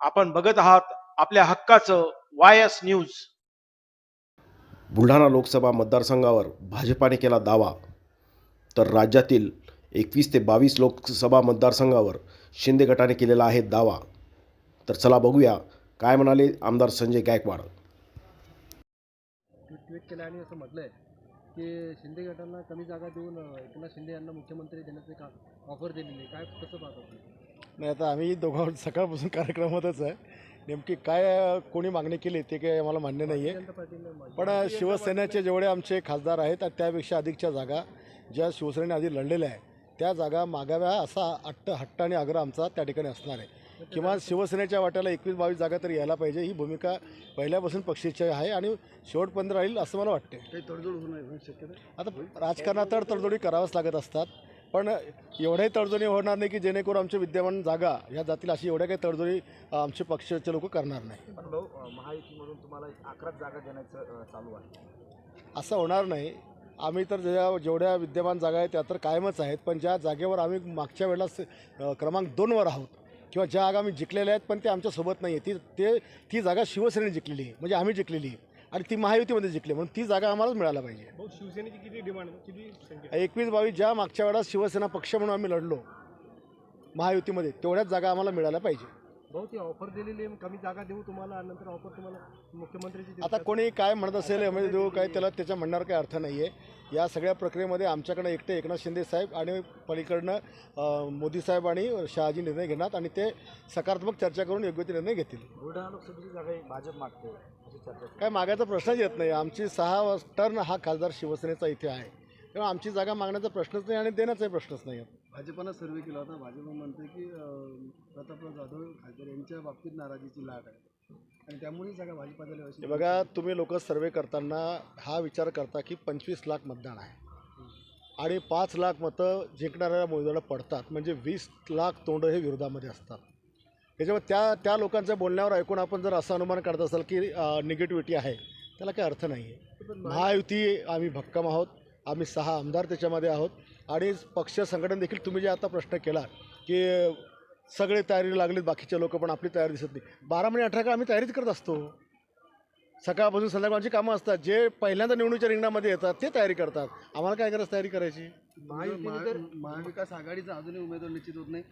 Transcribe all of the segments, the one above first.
आपण बघत आहात आपल्या हक्काचं Y S news. Buldhana Lok Sabha मतदारसंघावर भाजपाने केला दावा. तर राज्यातील एकवीस ते बावीस लोकसभा मतदारसंघावर शिंदे गटाने केलेला आहे दावा. तर चला बघूया काय म्हणाले आमदार संजय गायकवाड? ट्विट ट्विट केलं आणि असं म्हटलंय. की शिंदे गटांना कमी जागा देऊन एकनाथ शिंदे यांना मुख्यमंत्री देण्याचे का ऑफर दिलेली आहे काय कसं पाहतो? नाही आता आम्ही दोघांवर सकाळपासून कार्यक्रमातच आहे. नेमकी काय कोणी मागणी केली ते काही आम्हाला मान्य नाही. आहे पण शिवसेनेचे जेवढे आमचे खासदार आहेत त्यापेक्षा अधिकच्या जागा ज्या शिवसेनेने आधी लढलेल्या आहे त्या जागा मागाव्या असा अट्ट हट्ट आणि आग्रह आमचा त्या ठिकाणी असणार आहे. किंवा शिवसेनेच्या वाट्याला एकवीस बावीस जागा तरी यायला पाहिजे. ही भूमिका पहिल्यापासून पक्षाची आहे आणि शेवटपर्यंत राहील असं मला वाटते काही तडजोड होणार शक्यता. आता राजकारणात तर तडजोडी कराव्याच लागत असतात. पण एवढ्याही तडजोडी होणार नाही की जेणेकरून आमचे विद्यमान जागा ह्या जातील अशी एवढ्या काही तडजोडी आमचे पक्षाचे लोक करणार नाही. पण भाऊ अ, महायुतीमधून तुम्हाला अकराच जागा देण्याचं चालू आहे. असं होणार नाही. आम्ही तर ज्या जेवढ्या विद्यमान जागा आहेत त्या तर कायमच आहेत. पण ज्या जागेवर आम्ही मागच्या वेळेला क्रमांक दोनवर आहोत किंवा ज्या जागा आम्ही जिंकलेल्या आहेत पण ते आमच्यासोबत नाही आहे ती ते ती जागा शिवसेनेने जिंकलेली आहे. म्हणजे आम्ही जिंकलेली आहे. आणि ती महायुतीमध्ये जिंकली म्हणून ती जागा आम्हालाच मिळायला पाहिजे. शिवसेनेची किती डिमांड किती एकवीस बावीस ज्या मागच्या वेळेला शिवसेना पक्ष म्हणून आम्ही लढलो महायुतीमध्ये तेवढ्याच जागा आम्हाला मिळायला पाहिजे. भाऊ ती ऑफर दिलेली आहे. कमी जागा देऊ तुम्हाला नंतर ऑफर तुम्हाला. आता कोणी काय म्हणत असेल एम देऊ काय त्याला त्याच्या म्हणण्यावर काही अर्थ नाही आहे या सगळ्या प्रक्रियेमध्ये आमच्याकडे एकटे एकनाथ शिंदे साहेब आणि पलीकडनं मोदी साहेब आणि शहाजी निर्णय घेणार आणि ते सकारात्मक चर्चा करून योग्य ते निर्णय घेतील. बुलढाणा लोकसभेची जागा भाजप मागते काय मागायचा प्रश्नच येत नाही. आमची सहा टर्न हा खासदार शिवसेनेचा इथे आहे. तेव्हा आमची जागा मागण्याचा प्रश्नच नाही आणि देण्याचाही प्रश्नच नाही. आहे भाजपनं सर्वे केला होता. भाजप म्हणते की अं, प्रतापराव जाधव खासदार यांच्या बाबतीत नाराजीची लाट आहे. आणि त्यामुळे जागा भाजपाला हे बघा तुम्ही लोक सर्वे करताना हा विचार करता की पंचवीस लाख मतदान आहे. आणि पाच लाख मतं जिंकणाऱ्या उमेदवाराला पडतात. म्हणजे वीस लाख तोंड हे विरोधामध्ये असतात. त्याच्यामुळे त्या त्या लोकांच्या बोलण्यावर ऐकून आपण जर असं अनुमान काढत असाल की निगेटिव्हिटी आहे त्याला काही अर्थ नाही आहे महायुती आम्ही भक्कम आहोत. आम्ही सहा आमदार त्याच्यामध्ये आहोत. आणि पक्ष संघटन देखील तुम्ही जे आता प्रश्न केला की सगळे तयारी लागलेत बाकीचे लोक पण आपली तयारी दिसत नाही. बारा महिने अठरा काळ आम्ही तयारीच करत असतो. सकाळपासून संध्याकाळची कामं असतात. जे पहिल्यांदा निवडणुकीच्या रिंगणामध्ये येतात ते तयारी करतात. आम्हाला काय गरज तयारी करायची? महाविकास आघाडीचा अजूनही उमेदवार निश्चित होत नाही.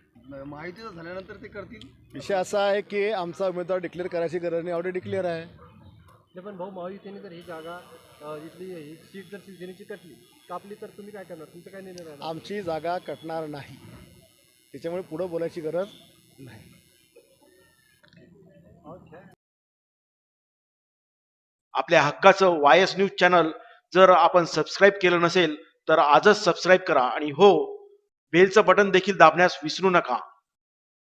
महायुतीचं झाल्यानंतर ते करतील. विषय असा आहे की आमचा उमेदवार डिक्लेअर करायची गरज नाही. ऑलरेडी डिक्लेअर आहे. नाही पण भाऊ महायुतीने जर ही जागा अं, इथली ही सीट जर शिवसेनेची कटली कापली तर तुम्ही काय करणार? तुमचं काय निर्णय राहणार? आमची जागा कटणार नाही. त्याच्यामुळे पुढं बोलायची गरज नाही. आपल्या हक्काचं वाय एस न्यूज चॅनल जर आपण सबस्क्राईब केलं नसेल तर आजच सबस्क्राईब करा आणि हो बेलचं बटन देखील दाबण्यास विसरू नका.